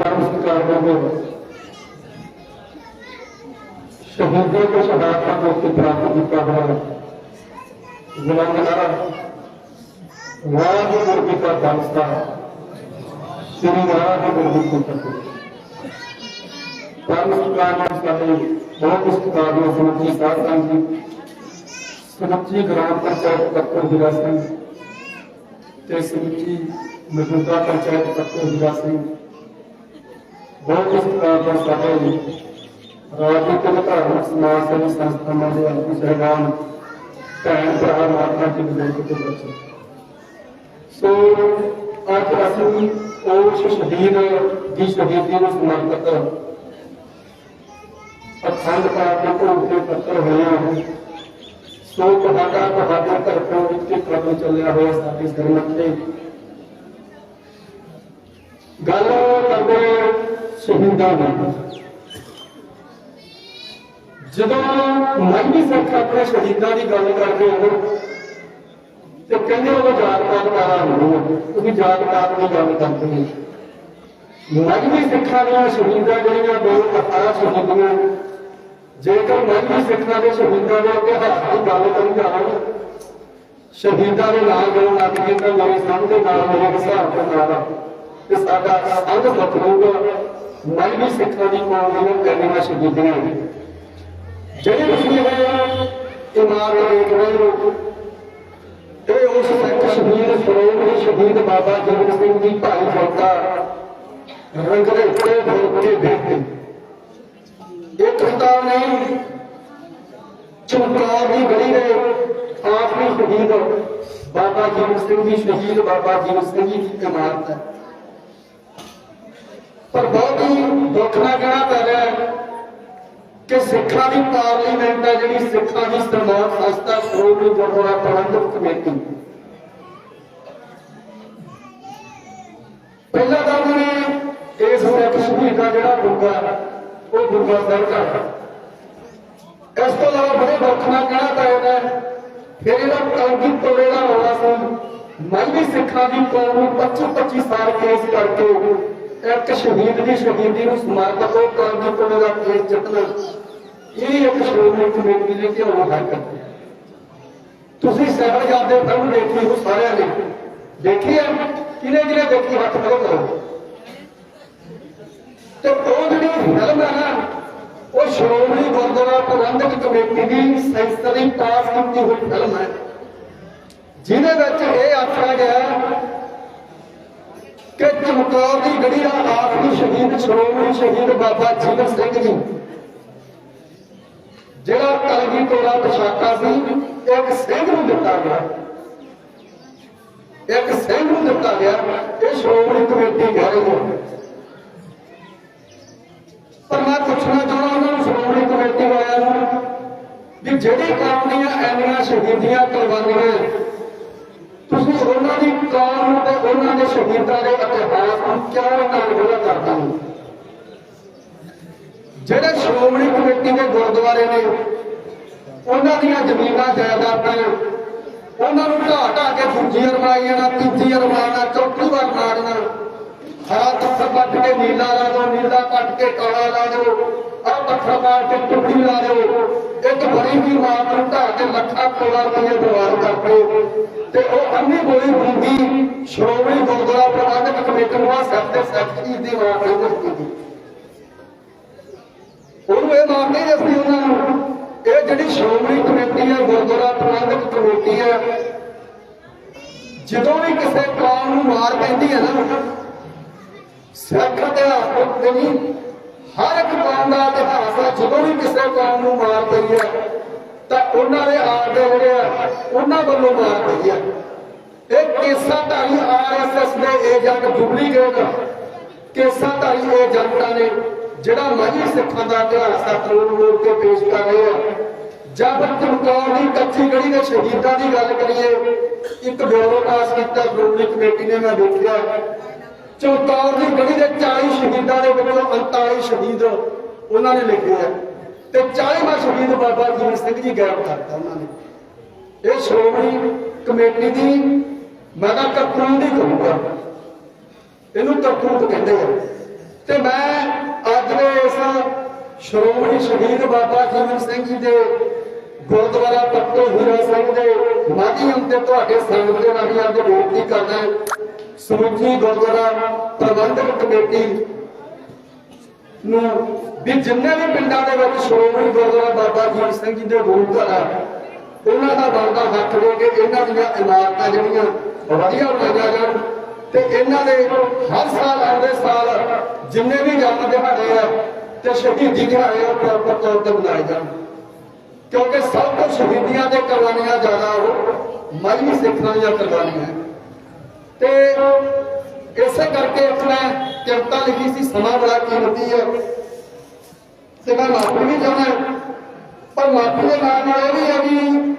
ਪਰਮ ਸਤਿਕਾਰ ਦੇ ਸ਼ਹੀਦਾਂ ਦੇ ਸ਼ਹਾਦਤਾਂ ਨੂੰ ਤੇ ਪ੍ਰਾਪਤ ਕੀਤਾ ਹੋਇਆ। ਗੁਲਾਮਨਾਰਾ ਵਾਹਿਗੁਰੂ ਜੀ ਕਾ ਖਾਲਸਾ। ਸ੍ਰੀ ਵਾਹਿਗੁਰੂ ਜੀ ਕੀ ਫਤਿਹ। ਪਰਮ ਸਤਿਕਾਰ ਨਾਲ ਸਾਡੇ ਬਹੁਤ ਸਤਿਕਾਰ ਨਾਲ ਸਮਝੀ ਸਾਧ ਸੰਗਤ ਜੀ। ਸਮੁੱਚੀ ਗ੍ਰਾਮ ਪੰਚਾਇਤ ਪੱਤਰ ਜ਼ਿਲ੍ਹਾ ਸਿੰਘ ਤੇ ਸਮੁੱਚੀ ਮੌਜੂਦਾ ਪੰਚਾਇਤ ਪੱਤਰ ਜ਼ਿਲ੍ਹਾ ਸਿੰਘ ਬਹੁਤ ਸਤਿਕਾਰ ਨਾਲ ਸਾਡੇ ਰਾਜਨੀਤਿਕ ਧਾਰਮਿਕ ਸਮਾਜ ਸੇਵੀ ਸੰਸਥਾਵਾਂ ਦੇ ਆਗੂ ਸਹਿਬਾਨ ਭੈਣ ਭਰਾ ਮਾਤਾ ਜੀ ਬਜ਼ੁਰਗ ਤੇ ਬੱਚੇ ਸੋ ਅੱਜ ਅਸੀਂ ਉਸ ਸ਼ਹੀਦ ਦੀ ਸ਼ਹੀਦੀ ਨੂੰ ਸਮਰਪਿਤ ਅਖੰਡ ਪਾਠ ਦੇ ਭੋਗ ਤੇ ਪੱਤਰ ਹੋਏ ਹਾਂ ਸੋ ਤੁਹਾਡਾ ਤੁਹਾਡੇ ਤਰਫੋਂ ਇੱਕ ਕਦਮ ਚੱਲਿਆ ਹੋਇਆ ਸਾਡੇ ਸਰਮਤ ਤੇ ਗੱਲ ਕਰਦੇ ਸ਼ਹੀਦਾਂ ਦੀ ਜਦੋਂ ਮਹਿੰਦੀ ਸਿੱਖ ਆਪਣੇ ਸ਼ਹੀਦਾਂ ਦੀ ਗੱਲ ਕਰਦੇ ਹੋ, ਤੇ ਕਹਿੰਦੇ ਉਹ ਜਾਤ ਪਾਤ ਵਾਲਾ ਨਹੀਂ ਤੁਸੀਂ ਜਾਤ ਦੀ ਗੱਲ ਕਰਦੇ ਹੋ। ਮਹਿੰਦੀ ਸਿੱਖਾਂ ਦੀਆਂ ਸ਼ਹੀਦਾਂ ਜਿਹੜੀਆਂ ਦੋ ਕਥਾ ਸ਼ਹੀਦੀਆਂ ਜੇਕਰ ਮਹਿੰਦੀ ਸਿੱਖਾਂ ਦੇ ਸ਼ਹੀਦਾਂ ਦੇ ਇਤਿਹਾਸ ਦੀ ਗੱਲ ਕਰੀ ਜਾਵਾਂਗੇ ਸ਼ਹੀਦਾਂ ਦੇ ਨਾਲ ਗੱਲ ਲੱਗ ਕੇ ਤਾਂ ਮੇਰੇ ਸਾਹਮਣੇ ਨਾਲ ਮੇਰੇ ਹਿਸਾਬ ਦੇ ਨਾਲ ਤੇ ਸਾਡਾ ਸੰਗ ਸੁੱਖ ਹੋਊਗਾ ਮਹਿੰਦੀ ਸਿੱਖਾਂ ਦੀ ਕੌਮ ਦੀਆਂ ਕਰਨੀਆਂ ਸ਼ਹੀਦੀਆਂ ਜਿਹੜੇ ਤੁਸੀਂ ਇਹ ਇਮਾਰਤ ਦੇਖ ਰਹੇ ਹੋ ਇਹ ਉਸ ਸਿੱਖ ਸ਼ਹੀਦ ਸਰੋਵਰ ਸ਼ਹੀਦ ਬਾਬਾ ਜੀਵਨ ਸਿੰਘ ਜੀ ਭਾਈ ਫੌਕਾ ਰੰਗ ਦੇ ਉੱਤੇ ਫੌਕੇ ਦੇਖਦੇ ਇਹ ਖੁਦਾ ਨੇ ਚਮਕੌਰ ਦੀ ਗਲੀ ਦੇ ਆਖਰੀ ਸ਼ਹੀਦ ਬਾਬਾ ਜੀਵਨ ਸਿੰਘ ਜੀ ਸ਼ਹੀਦ ਬਾਬਾ ਜੀਵਨ ਸਿੰਘ ਜੀ ਦੀ ਇਮਾਰਤ ਹੈ ਪਰ ਬਹੁਤ ਹੀ ਕਹਿਣਾ ਪੈ ਰਿਹਾ ਕਿ ਸਿੱਖਾਂ ਦੀ ਪਾਰਲੀਮੈਂਟ ਹੈ ਜਿਹੜੀ ਸਿੱਖਾਂ ਦੀ ਸਰਮਾਨ ਸੰਸਥਾ ਸ਼੍ਰੋਮਣੀ ਗੁਰਦੁਆਰਾ ਪ੍ਰਬੰਧਕ ਕਮੇਟੀ। ਪਹਿਲਾਂ ਤਾਂ ਉਹਨੇ ਇਸ ਸਿੱਖ ਦਾ ਜਿਹੜਾ ਗੁਰਗਾ ਉਹ ਗੁਰਗਾ ਸਾਹਿਬ ਦਾ ਇਸ ਤੋਂ ਇਲਾਵਾ ਬੜੇ ਦੁੱਖ ਨਾਲ ਕਹਿਣਾ ਚਾਹੀਦਾ ਹੈ, ਫਿਰ ਇਹਦਾ ਕਲਗੀ ਤੋੜੇ ਦਾ ਰੌਲਾ ਸੀ। ਮਹਿਲੀ ਸਿੱਖਾਂ ਦੀ ਕੌਮ ਨੂੰ 25 25 ਸਾਲ ਕੇਸ ਕਰਕੇ ਇੱਕ ਸ਼ਹੀਦ ਦੀ ਸ਼ਹੀਦੀ ਨੂੰ ਸਮਰਪਿਤ ਉਹ ਕਲਗੀ ਤੋੜੇ ਦਾ ਕੇਸ ਜਿੱਤਣਾ ਇਹ ਇੱਕ ਸ਼੍ਰੋਮਣੀ ਕਮੇਟੀ ਨੇ ਕਿਉਂ ਹੱਕ ਤੁਸੀਂ ਸਾਹਿਬਜ਼ਾਦੇ ਫਿਲਮ ਦੇਖੀ ਉਹ ਸਾਰਿਆਂ ਨੇ। ਦੇਖੀ ਹੈ ਕਿਨੇ ਕਿਨੇ ਦੇਖੀ? ਹੱਥ ਖੜੇ ਕਰੋ। ਤੇ ਉਹ ਜਿਹੜੀ ਫਿਲਮ ਹੈ ਨਾ, ਉਹ ਸ਼੍ਰੋਮਣੀ ਗੁਰਦੁਆਰਾ ਪ੍ਰਬੰਧਕ ਕਮੇਟੀ ਦੀ ਸੈਂਸਰੀ ਪਾਸ ਕੀਤੀ ਹੋਈ ਫਿਲਮ ਹੈ। ਜਿਹਦੇ ਵਿੱਚ ਇਹ ਆਖਿਆ ਗਿਆ ਕਿ ਚਮਕੌਰ ਦੀ ਗੜੀ ਦਾ ਆਖਰੀ ਸ਼ਹੀਦ ਸ਼੍ਰੋਮਣੀ ਸ਼ਹੀਦ ਬਾਬਾ ਜੀਵਨ ਸਿੰਘ ਜੀ। ਜਿਹੜਾ ਕਲਗੀ ਤੋੜਾ ਪਛਾਕਾ ਸੀ, ਇੱਕ ਸਿੰਘ ਨੂੰ ਦਿੱਤਾ ਗਿਆ। ਇੱਕ ਸਿੰਘ ਨੂੰ ਦਿੱਤਾ ਗਿਆ, ਇਹ ਸ਼੍ਰੋਮਣੀ ਕਮੇਟੀ ਕਹਿ ਰਹੀ ਪਰ ਮੈਂ ਪੁੱਛਣਾ ਚਾਹੁੰਦਾ ਉਹਨਾਂ ਨੂੰ ਸ਼੍ਰੋਮਣੀ ਕਮੇਟੀ ਵਾਲਿਆਂ ਨੂੰ ਵੀ ਜਿਹੜੇ ਕੌਮ ਦੀਆਂ ਐਨੀਆਂ ਸ਼ਹੀਦੀਆਂ ਕੁਰਬਾਨੀਆਂ ਤੁਸੀਂ ਉਹਨਾਂ ਦੀ ਕੌਮ ਨੂੰ ਉਹਨਾਂ ਦੇ ਸ਼ਹੀਦਾਂ ਦੇ ਇਤਿਹਾਸ ਨੂੰ ਕਿਉਂ ਇਹਨਾਂ ਵਿਰੋਧ ਕਰਦੇ ਹੋ? ਜਿਹੜੇ ਸ਼੍ਰੋਮਣੀ ਕਮੇਟੀ ਦੇ ਗੁਰਦੁਆਰੇ ਨੇ, ਉਹਨਾਂ ਦੀਆਂ ਜ਼ਮੀਨਾਂ ਜਾਇਦਾਦਾਂ ਉਹਨਾਂ ਨੂੰ ਢਾਹ ਢਾਹ ਕੇ ਦੂਜੀ ਅਰਮਾਈਆਂ ਨਾਲ ਤੀਜੀ ਅਰਮਾਈਆਂ ਚੌਥੀ ਵਾਰ ਮਾਰਨਾ ਹਰਾ ਪੱਥਰ ਪੱਟ ਕੇ ਨੀਲਾ ਲਾ ਦਿਓ, ਨੀਲਾ ਕੱਟ ਕੇ ਕਾਲਾ ਲਾ ਦਿਓ, ਆਹ ਪੱਥਰ ਮਾਰ ਕੇ ਟੁੱਟੀ ਲਾ ਦਿਓ। ਇੱਕ ਬੜੀ ਵੀ ਨੂੰ ਢਾਹ ਕੇ ਲੱਖਾਂ ਕਰੋੜਾਂ ਰੁਪਏ ਬਰਬਾਦ ਕਰਦੇ। ਤੇ ਉਹ ਅੰਨੀ ਗੋਲੀ ਹੁੰਦੀ, ਸ਼੍ਰੋਮਣੀ ਗੁਰਦੁਆਰਾ ਪ੍ਰਬੰਧਕ ਕਮੇਟੀ ਨੂੰ ਸਭ ਤੇ ਸੱਚ ਦੀ ਦੀ ਮਾਰ ਨਹੀਂ ਉਹਨੂੰ ਇਹ ਮਾਰ ਨਹੀਂ ਦੱਸਦੀ ਉਹਨਾਂ ਨੂੰ। ਇਹ ਜਿਹੜੀ ਸ਼੍ਰੋਮਣੀ ਕਮੇਟੀ ਹੈ, ਗੁਰਦੁਆਰਾ ਪ੍ਰਬੰਧਕ ਕਮੇਟੀ ਹੈ, ਜਦੋਂ ਵੀ ਕਿਸੇ ਕੌਮ ਨੂੰ ਮਾਰ ਪੈਂਦੀ ਹੈ ਨਾ, ਸਿੱਖ ਇਤਿਹਾਸ ਤੋਂ ਨਹੀਂ ਹਰ ਇੱਕ ਕੌਮ ਦਾ ਇਤਿਹਾਸ ਹੈ, ਜਦੋਂ ਵੀ ਕਿਸੇ ਕੌਮ ਨੂੰ ਮਾਰ ਪਈ ਹੈ, ਤਾਂ ਉਹਨਾਂ ਦੇ ਆਪ ਜਿਹੜੇ ਆ, ਉਹਨਾਂ ਵੱਲੋਂ ਮਾਰ ਪਈ ਹੈ। ਇਹ ਕੇਸਾਂ ਧਾਰੀ ਆਰਐਸਐਸ ਦੇ ਏਜੰਟ ਡੁਪਲੀਕੇਟ ਕੇਸਾਂ ਧਾਰੀ ਏਜੰਟਾਂ ਨੇ ਜਿਹੜਾ ਮਾਝੀ ਸਿੱਖਾਂ ਦਾ ਇਤਿਹਾਸ ਆ ਤਰੋੜ ਮੋੜ ਕੇ ਪੇਸ਼ ਕਰ ਰਹੇ ਆ। ਜਦ ਚਮਕੌਰ ਦੀ ਕੱਚੀ ਗੜੀ ਦੇ ਸ਼ਹੀਦਾਂ ਦੀ ਗੱਲ ਕਰੀਏ, ਇੱਕ ਬਿਊਰੋ ਪਾਸ ਕੀਤਾ ਸ਼੍ਰੋਮਣੀ ਕਮੇਟੀ ਨੇ ਮੈਂ ਦੇਖਿਆ। ਚਮਕੌਰ ਦੀ ਗੜੀ ਦੇ 47 ਸ਼ਹੀਦ ਉਹਨਾਂ ਨੇ ਲਿਖੇ ਆ। ਤੇ 40ਵਾਂ ਸ਼ਹੀਦ ਬਾਬਾ ਜੀਵਨ ਸਿੰਘ ਜੀ ਗਾਇਬ ਕਰਤਾ ਉਹਨਾਂ ਨੇ। ਇਹ ਸ਼੍ਰੋਮਣੀ ਕਮੇਟੀ ਦੀ, ਮੈਂ ਤਾਂ ਕੱਖੂ ਦੀ ਕਹੂੰਗਾ। ਇਹਨੂੰ ਕੱਖੂ ਕਹਿੰਦੇ ਆ। ਤੇ ਮੈਂ ਅੱਜ ਦੇ ਇਸ ਸ਼੍ਰੋਮਣੀ ਸ਼ਹੀਦ ਬਾਬਾ ਜੀਵਨ ਸਿੰਘ ਜੀ ਦੇ ਗੁਰਦੁਆਰਾ ਪੱਟੋ ਹੀਰਾ ਸਿੰਘ ਦੇ ਮਾਧਿਅਮ ਤੇ ਤੁਹਾਡੇ ਸੰਗਤ ਦੇ ਨਾਲ ਅੱਜ ਬੇਨਤੀ ਕਰਦਾ ਸਮੁੱਚੀ ਗੁਰਦੁਆਰਾ ਪ੍ਰਬੰਧਕ ਕਮੇਟੀ ਨੂੰ ਵੀ ਜਿੰਨੇ ਵੀ ਪਿੰਡਾਂ ਦੇ ਵਿੱਚ ਸ਼੍ਰੋਮਣੀ ਗੁਰਦੁਆਰਾ ਬਾਬਾ ਜੀਵਨ ਸਿੰਘ ਜੀ ਦੇ ਗੁਰੂ ਘਰ ਉਹਨਾਂ ਦਾ ਬਣਦਾ ਹੱਕ ਦੇ ਕੇ ਇਹਨਾਂ ਦੀਆਂ ਇਮਾਰਤਾਂ ਜਿਹੜੀਆਂ ਵਧੀਆ ਬਣਾਈਆਂ ਜਾਣ ਤੇ ਇਹਨਾਂ ਦੇ ਹਰ ਸਾਲ ਆਉਂਦੇ ਸਾਲ ਜਿੰਨੇ ਵੀ ਜਨਮ ਦਿਹਾੜੇ ਆ ਤੇ ਸ਼ਹੀਦੀ ਦਿਹਾੜੇ ਆ ਪ੍ਰੋਪਰ ਤੌਰ ਤੇ ਮਨਾਏ ਜਾਣ। ਕਿਉਂਕਿ ਸਭ ਤੋਂ ਸ਼ਹੀਦੀਆਂ ਦੇ ਕੁਰਬਾਨੀਆਂ ਜ਼ਿਆਦਾ ਉਹ ਮਜਮੀ ਸਿੱਖਾਂ ਦੀਆਂ ਕੁਰਬਾਨੀਆਂ। ਤੇ ਇਸੇ ਕਰਕੇ ਆਪਣਾ ਕਵਿਤਾ ਲਿਖੀ ਸੀ, ਸਮਾਂ ਬੜਾ ਕੀਮਤੀ ਹੈ। ਤੇ ਮੈਂ ਮਾਫੀ ਵੀ ਚਾਹੁੰਦਾ ਪਰ ਮਾਫੀ ਦੇ ਨਾਲ ਨਾਲ ਇਹ ਵੀ ਹੈ ਵੀ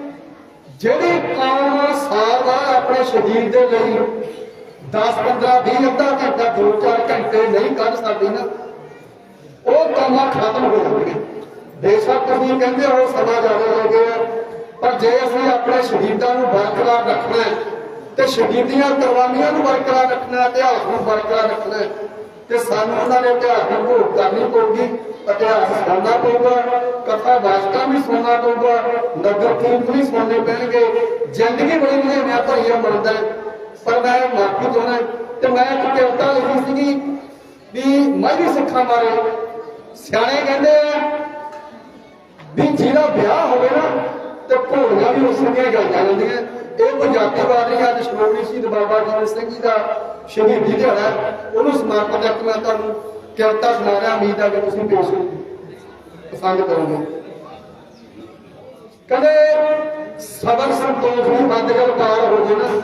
ਜਿਹੜੀ ਕੌਮ ਸਾਲ ਦਾ ਆਪਣੇ ਸ਼ਹੀਦ ਦੇ ਲਈ 10 15 20 ਅੱਧਾ ਘੰਟਾ 2-4 ਘੰਟੇ ਨਹੀਂ ਕੱਢ ਸਕਦੀ ਨਾ, ਉਹ ਕੰਮਾਂ ਖਤਮ ਹੋ ਜਾਣਗੇ ਬੇਸ਼ੱਕ ਤੁਸੀਂ ਕਹਿੰਦੇ ਹੋ ਸਮਾਂ ਜ਼ਿਆਦਾ ਹੋ ਗਿਆ, ਪਰ ਜੇ ਅਸੀਂ ਆਪਣੇ ਸ਼ਹੀਦਾਂ ਨੂੰ ਬਰਕਰਾਰ ਰੱਖਣਾ ਹੈ ਤੇ ਸ਼ਹੀਦੀਆਂ ਕੁਰਬਾਨੀਆਂ ਨੂੰ ਬਰਕਰਾਰ ਰੱਖਣਾ, ਇਤਿਹਾਸ ਨੂੰ ਬਰਕਰਾਰ ਰੱਖਣਾ ਤੇ ਸਾਨੂੰ ਉਹਨਾਂ ਦੇ ਇਤਿਹਾਸ ਨੂੰ ਭੋਗ ਕਰਨੀ ਪਊਗੀ, ਇਤਿਹਾਸ ਸੁਣਨਾ ਪਊਗਾ, ਕਥਾ ਵਾਸਤਾ ਵੀ ਸੁਣਨਾ ਪਊਗਾ, ਨਗਰ ਕੀਰਤ ਵੀ ਸੁਣਨੇ ਪੈਣਗੇ, ਜ਼ਿੰਦਗੀ ਬੜੀ ਮਹੀਨਿਆਂ ਭਰੀ ਮੰਨਦਾ ਪਰ ਮੈਂ ਮਾਫੀ ਚਾਹੁੰਦਾ ਤੇ ਮੈਂ ਇੱਕ ਕਵਿਤਾ ਲਿਖੀ ਸੀਗੀ ਵੀ ਮੈਂ ਵੀ ਸਿੱਖਾਂ ਬਾਰੇ। ਸਿਆਣੇ ਕਹਿੰਦੇ ਆ ਵੀ ਜਿਹਦਾ ਵਿਆਹ ਹੋਵੇ ਨਾ ਤੇ ਘੋੜੀਆਂ ਵੀ ਉਸ ਦੀਆਂ ਗੱਲਾਂ ਜਾਂਦੀਆਂ ਇਹ ਪੰਜਾਬੀਵਾਦ ਨਹੀਂ ਅੱਜ ਸ਼੍ਰੋਮਣੀ ਸ਼ਹੀਦ ਬਾਬਾ ਜੀਵਨ ਸਿੰਘ ਜੀ ਦਾ ਸ਼ਹੀਦੀ ਦਿਹਾੜਾ ਹੈ। ਉਹਨੂੰ ਸਮਰਪਿਤ ਇੱਕ ਮੈਂ ਤੁਹਾਨੂੰ ਕਵਿਤਾ ਸੁਣਾ ਰਿਹਾ, ਉਮੀਦ ਹੈ ਕਿ ਤੁਸੀਂ ਪੇਸ਼ ਪਸੰਦ ਕਰੋਗੇ। ਕਦੇ ਸਬਰ ਸੰਤੋਖ ਦੀ ਹੱਦ ਗੱਲ ਪਾਰ ਹੋ ਜੇ ਨਾ।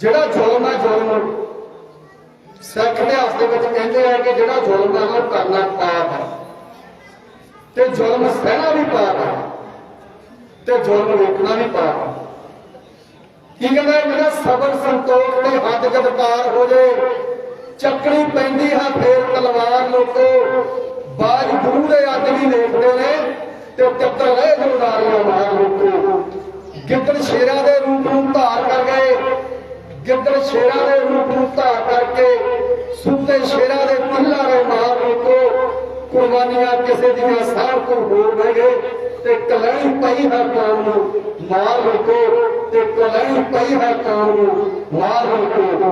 ਜਿਹੜਾ ਜ਼ੁਲਮ ਹੈ, ਜ਼ੁਲਮ। ਸਿੱਖ ਇਤਿਹਾਸ ਦੇ ਵਿੱਚ ਕਹਿੰਦੇ ਆ ਕਿ ਜਿਹੜਾ ਜ਼ੁਲਮ ਹੈ, ਉਹ ਕਰਨਾ ਪਾਪ ਹੈ। ਤੇ ਜ਼ੁਲਮ ਸਹਿਣਾ ਵੀ ਪਾਪ ਹੈ। ਤੇ ਜ਼ੁਲਮ ਵੇਖਣਾ ਵੀ ਪਾਪ ਹੈ ਕੀ ਕਹਿੰਦਾ ਮੇਰਾ ਸਬਰ ਸੰਤੋਖ ਦੇ ਹੱਦ ਜਦ ਹੋ ਜੇ। ਚੱਕਣੀ ਪੈਂਦੀ ਹੈ ਫੇਰ ਤਲਵਾਰ ਲੋਕੋ। ਬਾਜ ਗੁਰੂ ਦੇ ਅੱਜ ਵੀ ਨੇ ਤੇ ਚੱਕਰ ਰਹੇ ਜੋ ਮਾਰ ਲੋਕੋ। ਗਿੱਦੜ ਸ਼ੇਰਾਂ ਦੇ ਰੂਪ ਨੂੰ ਧਾਰ ਕਰ ਗਏ ਗਿੱਦੜ ਸ਼ੇਰਾਂ ਦੇ ਰੂਪ ਨੂੰ ਧਾਰ ਕਰਕੇ, ਸੁੱਤੇ ਸ਼ੇਰਾਂ ਦੇ ਤਿੱਲਾ ਦੇ ਮਾਰ ਲੋਕੋ। ਕੁਰਬਾਨੀਆਂ ਕਿਸੇ ਦੀਆਂ ਸਾਰ ਤੋਂ ਹੋ ਗਏ। ਤੇ ਕਲੈਣੀ ਪਈ ਹੈ ਕੌਮ ਨੂੰ, ਮਾਰ ਰੋਕੋ, ਤੇ ਕਲੈਣੀ ਪਈ ਹੈ ਕੌਮ ਨੂੰ, ਮਾਰ ਰੋਕੋ।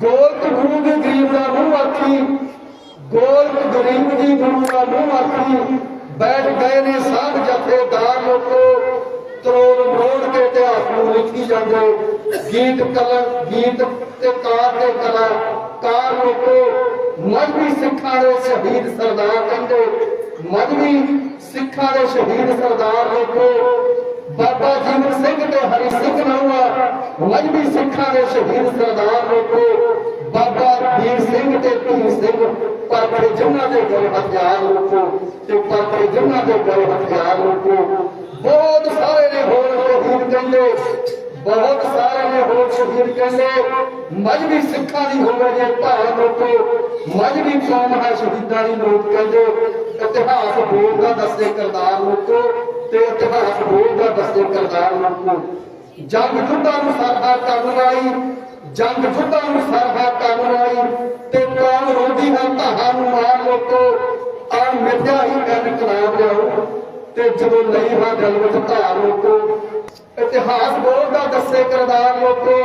ਗੋਲਕ ਗੁਰੂ ਦੇ ਗਰੀਬ ਦਾ ਮੂੰਹ ਆਖੀ, ਗੋਲਕ ਗਰੀਬ ਦੀ ਗੁਰੂ ਦਾ ਮੂੰਹ ਆਖੀ, ਬੈਠ ਗਏ ਨੇ ਸਾਧ ਜਥੇਦਾਰ ਲੋਕੋ ਤਰੋੜ ਮਰੋੜ ਕੇ ਇਤਿਹਾਸ ਨੂੰ ਲਿਖੀ ਜਾਂਦੇ। ਗੀਤ ਕਲਾ, ਗੀਤ ਤੇ ਕਾਰ ਤੇ ਕਲਾ, ਕਾਰ ਲੋਕੋ ਮਜਬੀ ਸਿੱਖਾਂ ਦੇ ਸ਼ਹੀਦ ਸਰਦਾਰ ਕਹਿੰਦੇ ਮਜਬੀ ਸਿੱਖਾਂ ਦੇ ਸ਼ਹੀਦ ਸਰਦਾਰ ਲੋਕੋ ਬਾਬਾ ਜੀਵਨ ਸਿੰਘ ਤੇ ਹਰੀ ਸਿੰਘ ਨਹੁਆ ਮਜਬੀ ਸਿੱਖਾਂ ਦੇ ਸ਼ਹੀਦ ਸਰਦਾਰ ਲੋਕੋ ਬਾਬਾ ਵੀਰ ਸਿੰਘ ਤੇ ਧੀ ਸਿੰਘ ਪਰਖੇ ਜਿਨ੍ਹਾਂ ਦੇ ਗਲ ਹਥਿਆਰ ਲੋਕੋ ਤੇ ਪਰਖੇ ਜਿਨ੍ਹਾਂ ਦੇ ਗਲ ਹਥਿਆਰ ਲੋਕੋ ਬਹੁਤ ਸਾਰੇ ਨੇ ਹੋਰ ਸ਼ਹੀਦ ਕਹਿੰਦੇ ਬਹੁਤ ਸਾਰੇ ਨੇ ਹੋਰ ਸ਼ਹੀਦ ਕਹਿੰਦੇ ਮਜਬੀ ਸਿੱਖਾਂ ਦੀ ਹੋਵੇ ਜੇ ਭਾਵ ਲੋਕੋ ਮਜਬੀ ਕੌਮ ਹੈ, ਸ਼ਹੀਦਾਂ ਦੀ ਲੋਕ ਕਹਿੰਦੇ, ਇਤਿਹਾਸ ਬੋਲਦਾ ਦੱਸੇ ਕਰਤਾਰ ਲੋਕੋ, ਤੇ ਇਤਿਹਾਸ ਬੋਲਦਾ ਦੱਸੇ ਕਰਤਾਰ ਲੋਕੋ। ਜੰਗ ਜੁੱਧਾਂ ਨੂੰ ਸਰਹਾ ਕਰਨ ਵਾਲੀ ਜੰਗ ਜੁੱਧਾਂ ਨੂੰ ਸਰਹਾ ਕਰਨ ਵਾਲੀ ਤੇ ਕੌਮ ਰੋਂਦੀ ਹੈ, ਧਾਹਾਂ ਨੂੰ ਮਾਰ ਲੋਕੋ। ਆ ਮਿੱਥਿਆ ਹੀ ਗੱਲ ਕਲਾਮ ਲਿਆਓ, ਤੇ ਜਦੋਂ ਲਈ ਹਾਂ ਦਿਲ ਵਿੱਚ ਧਾਰ ਲੋਕੋ ਇਤਿਹਾਸ ਬੋਲਦਾ ਦੱਸੇ ਕਰਦਾਰ ਲੋਕੋ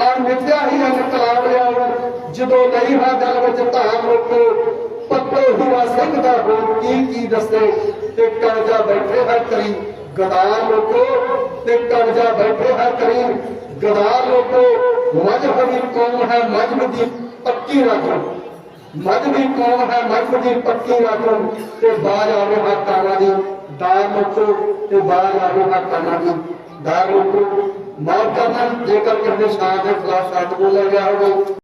ਆ ਮਿੱਥਿਆ ਹੀ ਕਰਨ ਕਲਾਮ ਲਿਆਓ ਜਦੋਂ ਲਈ ਹਾਂ ਦਿਲ ਵਿੱਚ ਧਾਰ ਲੋਕੋ ਪੱਤੋ ਹੁਆ ਸਿੰਘ ਦਾ ਹੋਰ ਕੀ ਕੀ ਦੱਸੇ ਤੇ ਕਰਜਾ ਬੈਠੇ ਹੈ ਕਰੀ ਗਦਾਰ ਲੋਕੋ ਤੇ ਕਰਜਾ ਬੈਠੇ ਹੈ ਕਰੀ ਗਦਾਰ ਲੋਕੋ ਮਜਹਬੀ ਕੌਮ ਹੈ ਮਜਹਬ ਦੀ ਪੱਕੀ ਰੱਖੋ ਮਜਹਬੀ ਕੌਮ ਹੈ ਮਜਹਬ ਦੀ ਪੱਕੀ ਰੱਖੋ ਤੇ ਬਾਜ ਆਵੇ ਹੱਕਾਂ ਦੀ ਦਾਰ ਲੋਕੋ ਤੇ ਬਾਜ ਆਵੇ ਹੱਕਾਂ ਦੀ ਦਾਰ ਲੋਕੋ ਮਾਫ ਕਰਨਾ ਜੇਕਰ ਕਿਸੇ ਸ਼ਾਨ ਦੇ ਖਿਲਾਫ ਸ਼ਬਦ ਬੋਲਿਆ ਗਿਆ ਹੋਵੇ।